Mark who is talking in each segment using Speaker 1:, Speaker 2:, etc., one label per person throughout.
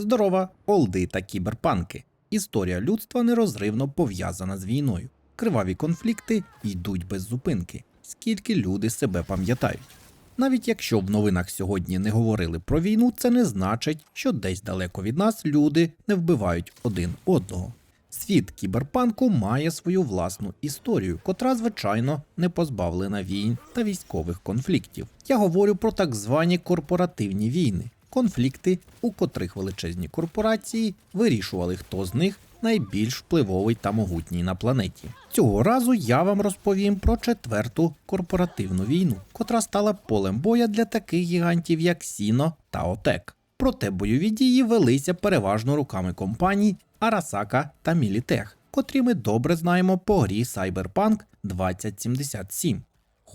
Speaker 1: Здорова, олди та кіберпанки. Історія людства нерозривно пов'язана з війною. Криваві конфлікти йдуть без зупинки, скільки люди себе пам'ятають. Навіть якщо в новинах сьогодні не говорили про війну, це не значить, що десь далеко від нас люди не вбивають один одного. Світ кіберпанку має свою власну історію, котра, звичайно, не позбавлена війн та військових конфліктів. Я говорю про так звані корпоративні війни, конфлікти, у котрих величезні корпорації вирішували, хто з них найбільш впливовий та могутній на планеті. Цього разу я вам розповім про четверту корпоративну війну, котра стала полем боя для таких гігантів, як Сіно та ОТЕК. Проте бойові дії велися переважно руками компаній Арасака та Мілітех, котрі ми добре знаємо по грі Cyberpunk 2077.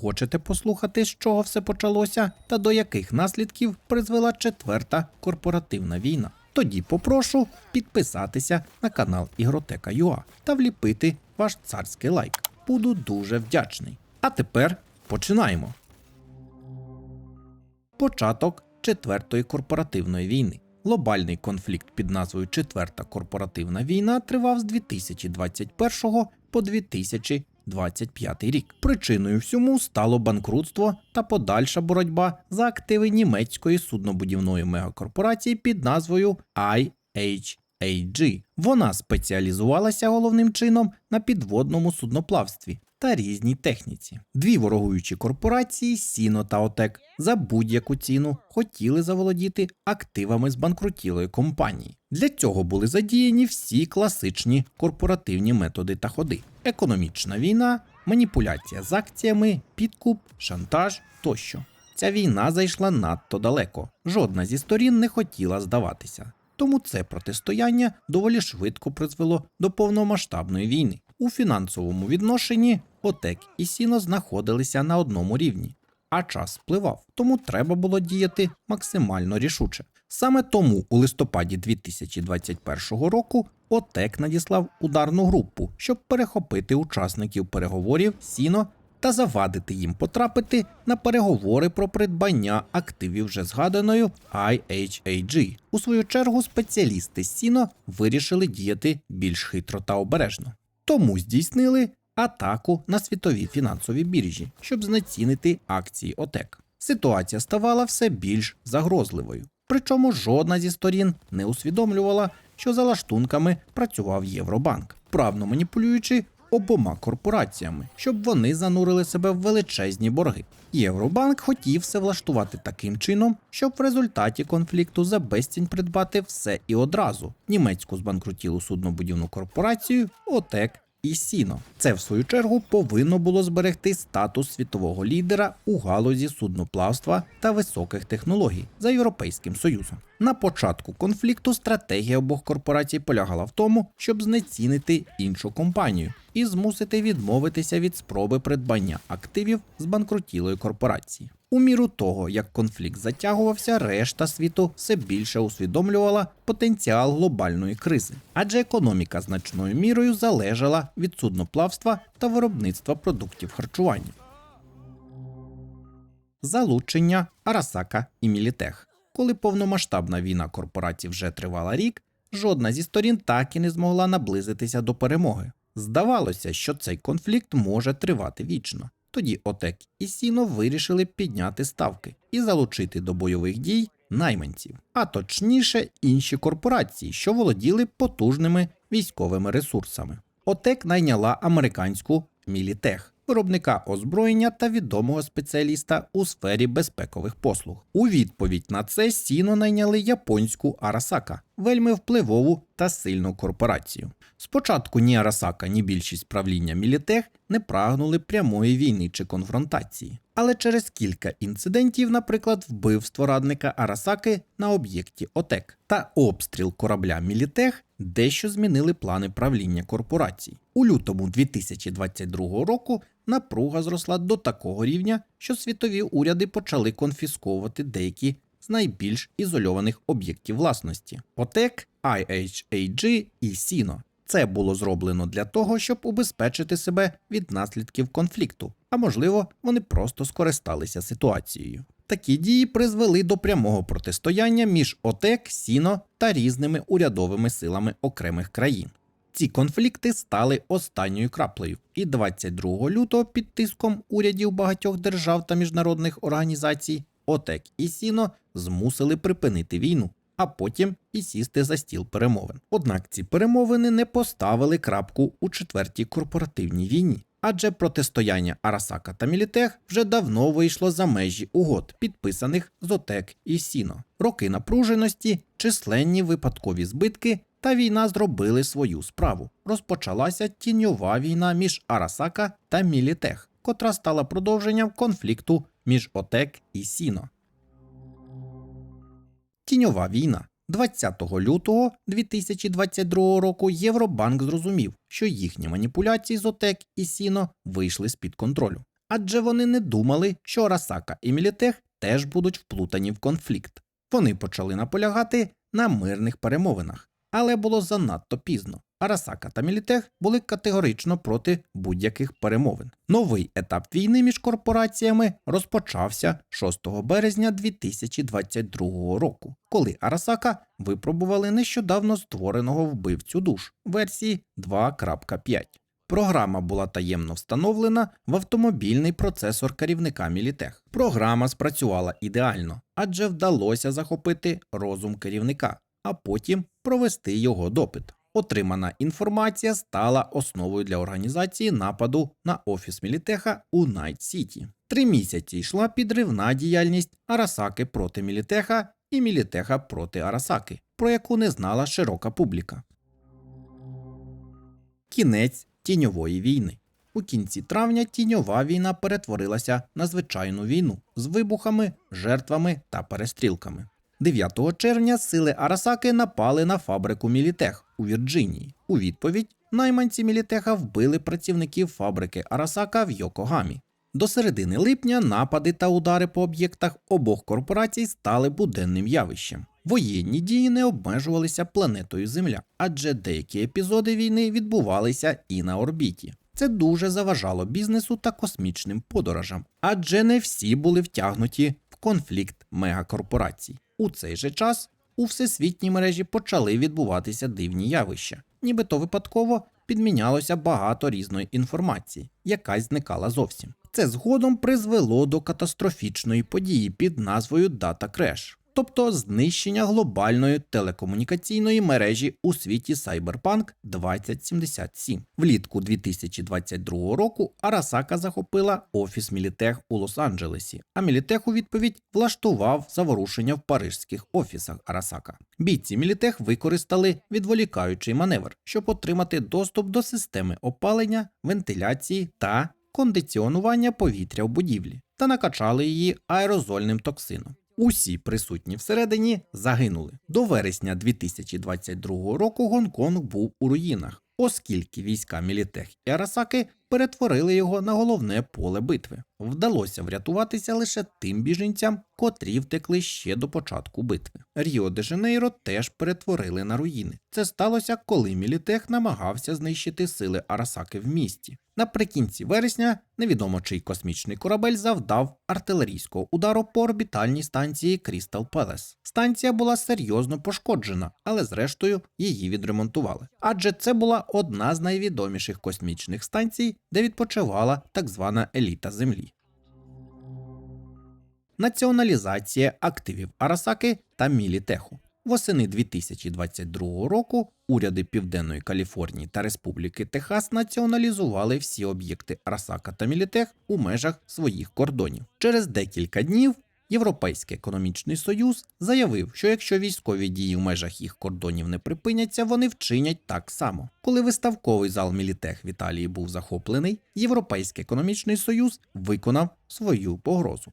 Speaker 1: Хочете послухати, з чого все почалося та до яких наслідків призвела четверта корпоративна війна? Тоді попрошу підписатися на канал Ігротека.ua та вліпити ваш царський лайк. Буду дуже вдячний. А тепер починаємо. Початок четвертої корпоративної війни. Глобальний конфлікт під назвою Четверта корпоративна війна тривав з 2021 по 2025 рік. Причиною всьому стало банкрутство та подальша боротьба за активи німецької суднобудівної мегакорпорації під назвою IHAG. Вона спеціалізувалася головним чином на підводному судноплавстві та різній техніці. Дві ворогуючі корпорації Сіно та ОТЕК за будь-яку ціну хотіли заволодіти активами збанкрутілої компанії. Для цього були задіяні всі класичні корпоративні методи та ходи: економічна війна, маніпуляція з акціями, підкуп, шантаж тощо. Ця війна зайшла надто далеко. Жодна зі сторін не хотіла здаватися. Тому це протистояння доволі швидко призвело до повномасштабної війни. У фінансовому відношенні ОТЕК і Сіно знаходилися на одному рівні, а час спливав, тому треба було діяти максимально рішуче. Саме тому у листопаді 2021 року ОТЕК надіслав ударну групу, щоб перехопити учасників переговорів Сіно та завадити їм потрапити на переговори про придбання активів вже згаданою IHAG. У свою чергу спеціалісти Сіно вирішили діяти більш хитро та обережно. Тому здійснили атаку на світові фінансові біржі, щоб знецінити акції ОТЕК. Ситуація ставала все більш загрозливою. Причому жодна зі сторін не усвідомлювала, що за лаштунками працював Євробанк, правно маніпулюючи обома корпораціями, щоб вони занурили себе в величезні борги. Євробанк хотів все влаштувати таким чином, щоб в результаті конфлікту за безцінь придбати все і одразу німецьку збанкрутілу суднобудівну корпорацію, ОТЕК і Сіно. Це, в свою чергу, повинно було зберегти статус світового лідера у галузі судноплавства та високих технологій за Європейським Союзом. На початку конфлікту стратегія обох корпорацій полягала в тому, щоб знецінити іншу компанію і змусити відмовитися від спроби придбання активів з банкрутілої корпорації. У міру того, як конфлікт затягувався, решта світу все більше усвідомлювала потенціал глобальної кризи, адже економіка значною мірою залежала від судноплавства та виробництва продуктів харчування. Залучення Арасака і Мілітех. Коли повномасштабна війна корпорацій вже тривала рік, жодна зі сторін так і не змогла наблизитися до перемоги. Здавалося, що цей конфлікт може тривати вічно. Тоді ОТЕК і Сіно вирішили підняти ставки і залучити до бойових дій найманців, а точніше інші корпорації, що володіли потужними військовими ресурсами. ОТЕК найняла американську Мілітех, виробника озброєння та відомого спеціаліста у сфері безпекових послуг. У відповідь на це Сіно найняли японську Арасака, вельми впливову та сильну корпорацію. Спочатку ні Арасака, ні більшість правління Мілітех не прагнули прямої війни чи конфронтації. Але через кілька інцидентів, наприклад, вбивство радника Арасаки на об'єкті ОТЕК та обстріл корабля Мілітех, дещо змінили плани правління корпорацій. У лютому 2022 року напруга зросла до такого рівня, що світові уряди почали конфісковувати деякі з найбільш ізольованих об'єктів власності ОТЕК, IHAG і Сіно. Це було зроблено для того, щоб убезпечити себе від наслідків конфлікту, а можливо, вони просто скористалися ситуацією. Такі дії призвели до прямого протистояння між ОТЕК, Сіно та різними урядовими силами окремих країн. Ці конфлікти стали останньою краплею, і 22 лютого під тиском урядів багатьох держав та міжнародних організацій ОТЕК і Сіно змусили припинити війну, а потім і сісти за стіл перемовин. Однак ці перемовини не поставили крапку у четвертій корпоративній війні. Адже протистояння Арасака та Мілітех вже давно вийшло за межі угод, підписаних з ОТЕК і Сіно. Роки напруженості, численні випадкові збитки та війна зробили свою справу. Розпочалася тіньова війна між Арасака та Мілітех, котра стала продовженням конфлікту між ОТЕК і Сіно. Тіньова війна. 20 лютого 2022 року Євробанк зрозумів, що їхні маніпуляції з ОТЕК і Сіно вийшли з-під контролю. Адже вони не думали, що Расака і Мілітех теж будуть вплутані в конфлікт. Вони почали наполягати на мирних перемовинах, але було занадто пізно. Арасака та Мілітех були категорично проти будь-яких перемовин. Новий етап війни між корпораціями розпочався 6 березня 2022 року, коли Арасака випробували нещодавно створеного вбивцю душ версії 2.5. Програма була таємно встановлена в автомобільний процесор керівника Мілітех. Програма спрацювала ідеально, адже вдалося захопити розум керівника, а потім провести його допит. Отримана інформація стала основою для організації нападу на офіс Мілітеха у Найт Сіті. Три місяці йшла підривна діяльність Арасаки проти Мілітеха і Мілітеха проти Арасаки, про яку не знала широка публіка. Кінець тіньової війни. У кінці травня тіньова війна перетворилася на звичайну війну з вибухами, жертвами та перестрілками. 9 червня сили Арасаки напали на фабрику Мілітех у Вірджинії. У відповідь найманці Мілітеха вбили працівників фабрики Арасака в Йокогамі. До середини липня напади та удари по об'єктах обох корпорацій стали буденним явищем. Воєнні дії не обмежувалися планетою Земля, адже деякі епізоди війни відбувалися і на орбіті. Це дуже заважало бізнесу та космічним подорожам, адже не всі були втягнуті в конфлікт мегакорпорацій. У цей же час у всесвітній мережі почали відбуватися дивні явища, нібито випадково підмінялося багато різної інформації, якась зникала зовсім. Це згодом призвело до катастрофічної події під назвою Data Crash, тобто знищення глобальної телекомунікаційної мережі у світі Cyberpunk 2077. Влітку 2022 року Арасака захопила офіс Мілітех у Лос-Анджелесі, а Мілітех у відповідь влаштував заворушення в парижських офісах Арасака. Бійці Мілітех використали відволікаючий маневр, щоб отримати доступ до системи опалення, вентиляції та кондиціонування повітря в будівлі та накачали її аерозольним токсином. Усі присутні всередині загинули. До вересня 2022 року Гонконг був у руїнах, оскільки війська Мілітех і Арасаки перетворили його на головне поле битви. Вдалося врятуватися лише тим біженцям, котрі втекли ще до початку битви. Ріо де Жанейро теж перетворили на руїни. Це сталося, коли Мілітех намагався знищити сили Арасаки в місті. Наприкінці вересня невідомо чий космічний корабель завдав артилерійського удару по орбітальній станції Крістал Пелес. Станція була серйозно пошкоджена, але зрештою її відремонтували. Адже це була одна з найвідоміших космічних станцій, де відпочивала так звана еліта Землі. Націоналізація активів Арасаки та Мілітеху. Восени 2022 року уряди Південної Каліфорнії та Республіки Техас націоналізували всі об'єкти Арасака та Мілітех у межах своїх кордонів. Через декілька днів Європейський економічний союз заявив, що якщо військові дії в межах їх кордонів не припиняться, вони вчинять так само. Коли виставковий зал Мілітех в Італії був захоплений, Європейський економічний союз виконав свою погрозу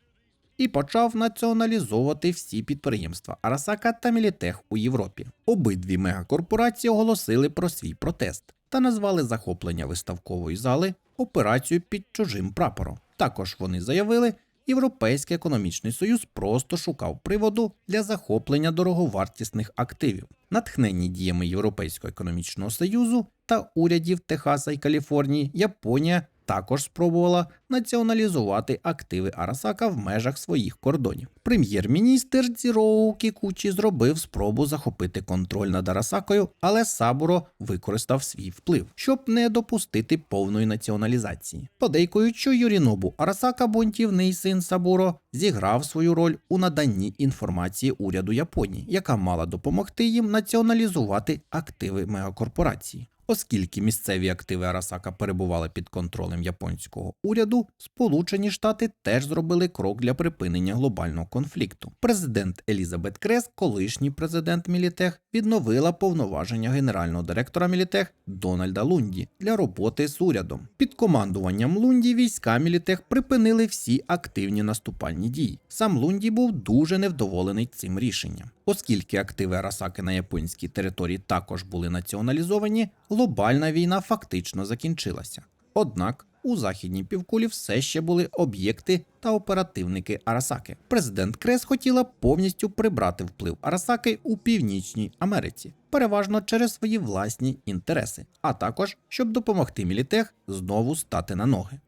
Speaker 1: і почав націоналізовувати всі підприємства Арасака та Мілітех у Європі. Обидві мегакорпорації оголосили про свій протест та назвали захоплення виставкової зали операцію під чужим прапором. Також вони заявили, Європейський економічний союз просто шукав приводу для захоплення дороговартісних активів. Натхненні діями Європейського економічного союзу та урядів Техаса і Каліфорнії, Японія також спробувала націоналізувати активи Арасака в межах своїх кордонів. Прем'єр-міністр Дзіроу Кікучі зробив спробу захопити контроль над Арасакою, але Сабуро використав свій вплив, щоб не допустити повної націоналізації. Подейкують, що Юрінобу Арасака, бунтівний син Сабуро, зіграв свою роль у наданні інформації уряду Японії, яка мала допомогти їм націоналізувати активи мегакорпорації. Оскільки місцеві активи Арасака перебували під контролем японського уряду, Сполучені Штати теж зробили крок для припинення глобального конфлікту. Президент Елізабет Крес, колишній президент Мілітех, відновила повноваження генерального директора Мілітех Дональда Лунді для роботи з урядом. Під командуванням Лунді війська Мілітех припинили всі активні наступальні дії. Сам Лунді був дуже невдоволений цим рішенням. Оскільки активи Арасаки на японській території також були націоналізовані, глобальна війна фактично закінчилася. Однак у західній півкулі все ще були об'єкти та оперативники Арасаки. Президент Крес хотіла повністю прибрати вплив Арасаки у Північній Америці, переважно через свої власні інтереси, а також щоб допомогти Мілітех знову стати на ноги.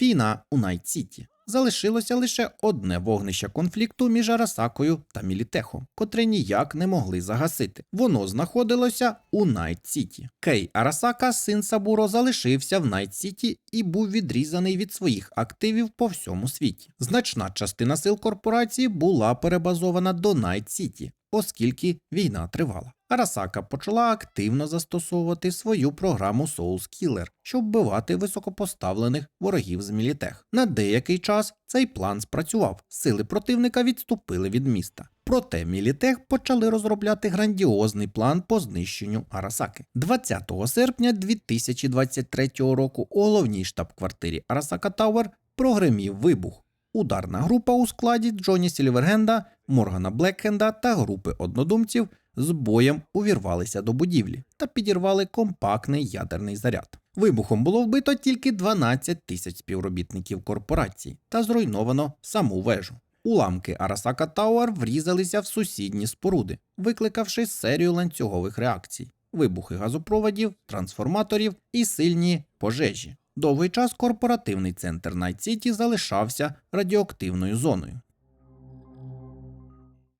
Speaker 1: Війна у Найт-Сіті. Залишилося лише одне вогнище конфлікту між Арасакою та Мілітехом, котре ніяк не могли загасити. Воно знаходилося у Найт-Сіті. Кей Арасака, син Сабуро, залишився в Найт-Сіті і був відрізаний від своїх активів по всьому світі. Значна частина сил корпорації була перебазована до Найт-Сіті, оскільки війна тривала. Арасака почала активно застосовувати свою програму Souls Killer, щоб вбивати високопоставлених ворогів з Мілітех. На деякий час цей план спрацював, сили противника відступили від міста. Проте Мілітех почали розробляти грандіозний план по знищенню Арасаки. 20 серпня 2023 року у головній штаб-квартирі Арасака Тауер прогремів вибух. Ударна група у складі Джоні Сільвергенда, Моргана Блекхенда та групи однодумців з боєм увірвалися до будівлі та підірвали компактний ядерний заряд. Вибухом було вбито тільки 12 тисяч співробітників корпорації та зруйновано саму вежу. Уламки Арасака Тауер врізалися в сусідні споруди, викликавши серію ланцюгових реакцій, вибухи газопроводів, трансформаторів і сильні пожежі. Довгий час корпоративний центр Найт-Сіті залишався радіоактивною зоною.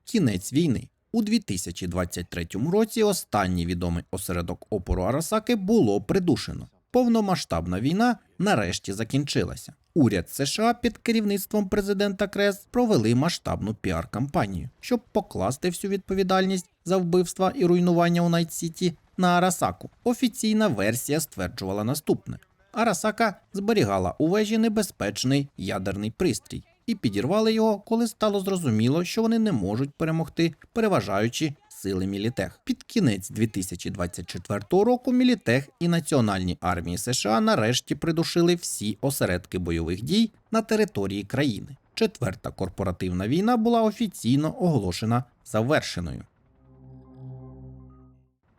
Speaker 1: Кінець війни. У 2023 році останній відомий осередок опору Арасаки було придушено. Повномасштабна війна нарешті закінчилася. Уряд США під керівництвом президента Крес провели масштабну піар-кампанію, щоб покласти всю відповідальність за вбивства і руйнування у Найт-Сіті на Арасаку. Офіційна версія стверджувала наступне: Арасака зберігала у вежі небезпечний ядерний пристрій і підірвали його, коли стало зрозуміло, що вони не можуть перемогти, переважаючи сили Мілітех. Під кінець 2024 року Мілітех і Національні армії США нарешті придушили всі осередки бойових дій на території країни. Четверта корпоративна війна була офіційно оголошена завершеною.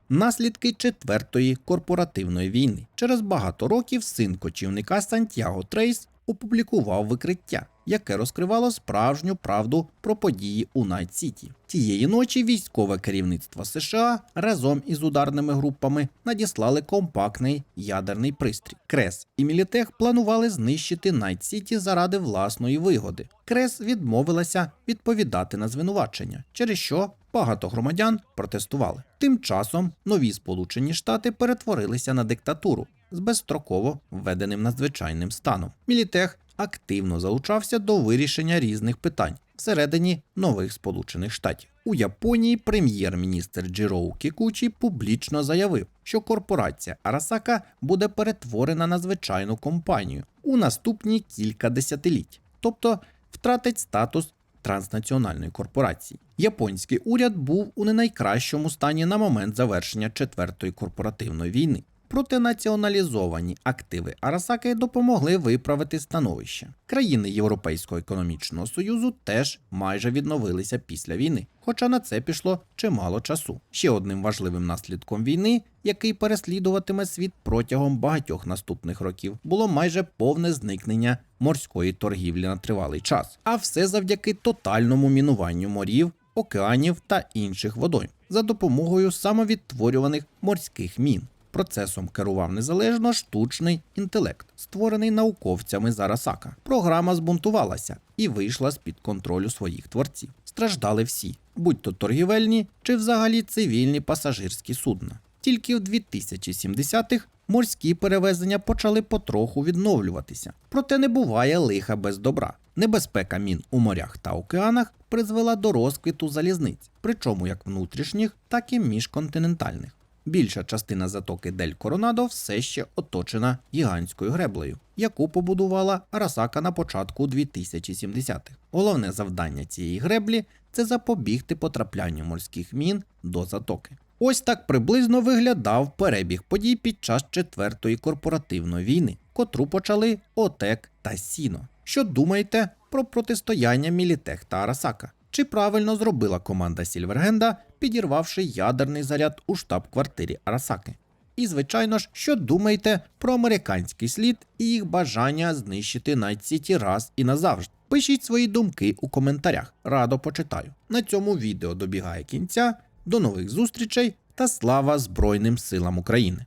Speaker 1: Наслідки четвертої корпоративної війни. Через багато років син кочівника Сантьяго Трейс опублікував викриття, яке розкривало справжню правду про події у Найт Сіті. Тієї ночі військове керівництво США разом із ударними групами надіслали компактний ядерний пристрій. Крес і Мілітех планували знищити Найт Сіті заради власної вигоди. Крес відмовилася відповідати на звинувачення, через що багато громадян протестували. Тим часом нові Сполучені Штати перетворилися на диктатуру з безстроково введеним надзвичайним станом. Мілітех активно залучався до вирішення різних питань всередині нових Сполучених Штатів. У Японії прем'єр-міністр Джіроу Кікучі публічно заявив, що корпорація Арасака буде перетворена на звичайну компанію у наступні кілька десятиліть, тобто втратить статус транснаціональної корпорації. Японський уряд був у не найкращому стані на момент завершення четвертої корпоративної війни. Проте націоналізовані активи Арасаки допомогли виправити становище. Країни Європейського економічного союзу теж майже відновилися після війни, хоча на це пішло чимало часу. Ще одним важливим наслідком війни, який переслідуватиме світ протягом багатьох наступних років, було майже повне зникнення морської торгівлі на тривалий час, а все завдяки тотальному мінуванню морів, океанів та інших водойм за допомогою самовідтворюваних морських мін. Процесом керував незалежно штучний інтелект, створений науковцями з Арасака. Програма збунтувалася і вийшла з під контролю своїх творців. Страждали всі, будь то торгівельні чи взагалі цивільні пасажирські судна. Тільки в 2070-х морські перевезення почали потроху відновлюватися. Проте не буває лиха без добра. Небезпека мін у морях та океанах призвела до розквіту залізниць, причому як внутрішніх, так і міжконтинентальних. Більша частина затоки Дель Коронадо все ще оточена гігантською греблею, яку побудувала Арасака на початку 2070-х. Головне завдання цієї греблі це запобігти потраплянню морських мін до затоки. Ось так приблизно виглядав перебіг подій під час четвертої корпоративної війни, котру почали ОТЕК та Сіно. Що думаєте про протистояння Мілітех та Арасака? Чи правильно зробила команда Сільвергенда, підірвавши ядерний заряд у штаб-квартирі Арасаки? І, звичайно ж, що думаєте про американський слід і їх бажання знищити Найт-Сіті раз і назавжди? Пишіть свої думки у коментарях, радо почитаю. На цьому відео добігає кінця. До нових зустрічей та слава Збройним силам України!